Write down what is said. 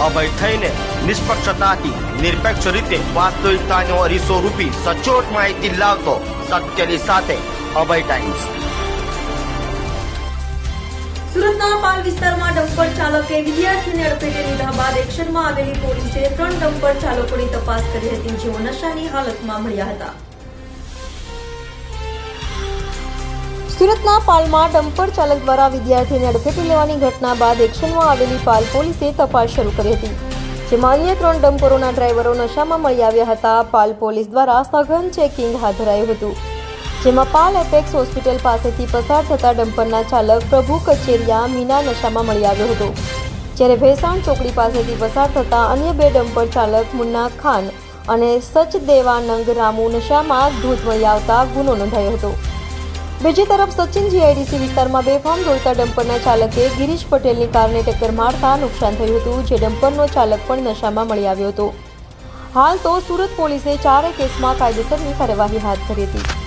અભય થઈને નિષ્પક્ષતાથી, નિરપેક્ષ રીતે વાસ્તવિકતાનો અરીસો રૂપી સચોટ માહિતી લાવતો સત્યની સાથે અભય ટાઈમ્સ સુરતના પાલ વિસ્તારમાં ડમ્પર ચાલકે વિદ્યાર્થીને અડફેટે લીધા બાદ એક્શનમાં આવેલી પોલીસે ત્રણ ડમ્પર ચાલકોની તપાસ કરી હતી જેઓ નશાની હાલતમાં મળ્યા હતા. સુરતના પાલમાં ડમ્પર ચાલક દ્વારા વિદ્યાર્થીને અડફેટે લેવાની ઘટના બાદ એક્શનમાં આવેલી પાલ પોલીસે તપાસ શરૂ કરી હતી. જેમાં અન્ય ત્રણ ડમ્પરોના ડ્રાઈવરો નશામાં મળી આવ્યા હતા. પાલ પોલીસ દ્વારા સઘન ચેકિંગ હાથ ધરાયું હતું. જેમાં પાલ એપેક્સ હોસ્પિટલ પાસેથી પસાર થતા ડમ્પરના ચાલક પ્રભુ કચેરિયા મીના નશામાં મળી આવ્યો હતો. જ્યારે ભેસાણ ચોકડી પાસેથી પસાર થતા અન્ય બે ડમ્પર ચાલક મુન્ના ખાન અને સચદેવાનંગ રામુ નશામાં ધૂત મળી આવતા ગુનો નોંધાયો હતો. બીજી તરફ સચિન જીઆઈડીસી વિસ્તારમાં બેફામ દોડતા ડમ્પરના ચાલકે ગિરીશ પટેલની કારને ટક્કર મારતા નુકસાન થયું હતું, જે ડમ્પરનો ચાલક પણ નશામાં મળી આવ્યો હતો. હાલ તો સુરત પોલીસે ચારે કેસમાં કાયદેસરની કાર્યવાહી હાથ ધરી હતી.